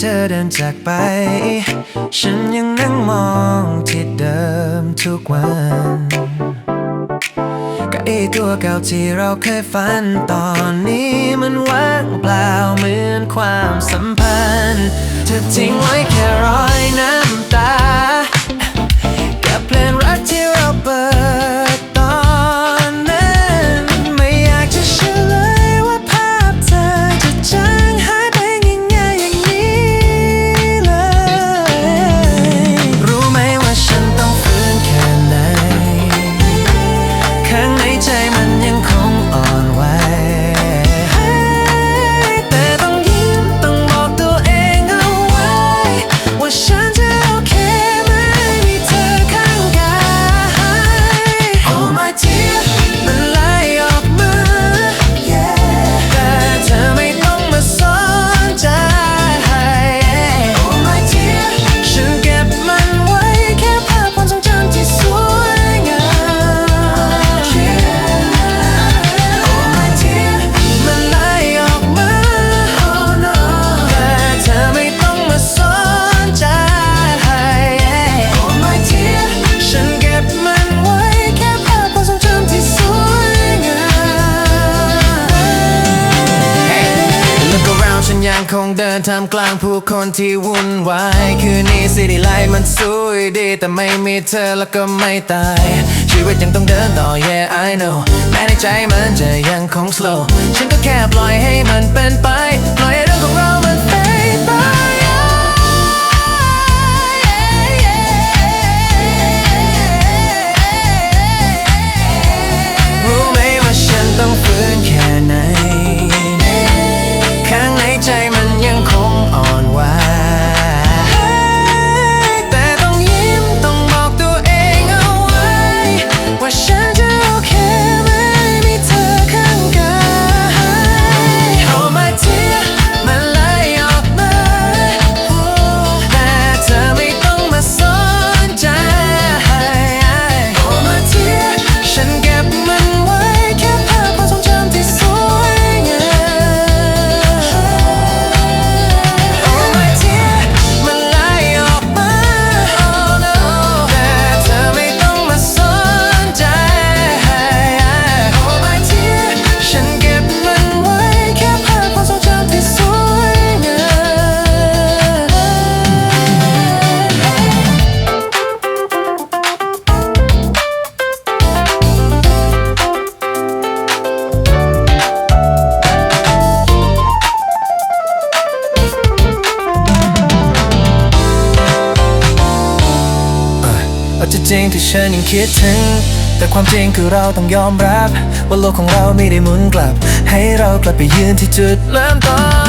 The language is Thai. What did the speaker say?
เธอเดินจากไป ฉันยังนั่งมองที่เดิมทุกวันกับไอตัวเก่าที่เราเคยฝัน ตอนนี้มันว่างเปล่าเหมือนความสัมพันธ์ เธอทิ้งไว้แค่รอังเดินท่ามกลางผู้คนที่วุ่นวาย คืนนี้สิดีไลท์มันสวยดี แต่ไม่มีเธอแล้วก็ไม่ตาย ชีวิตยังต้องเดินต่อ yeah I know แม้ในใจมันจะยังคง slow ฉันก็แค่ปล่อยให้มันเป็นไปปล่อย เอาจริงที่ฉันยังคิดถึง แต่ความจริงคือเราต้องยอมรับ ว่าโลกของเราไม่ได้หมุนกลับ ให้เรากลับไปยืนที่จุดเริ่มต้น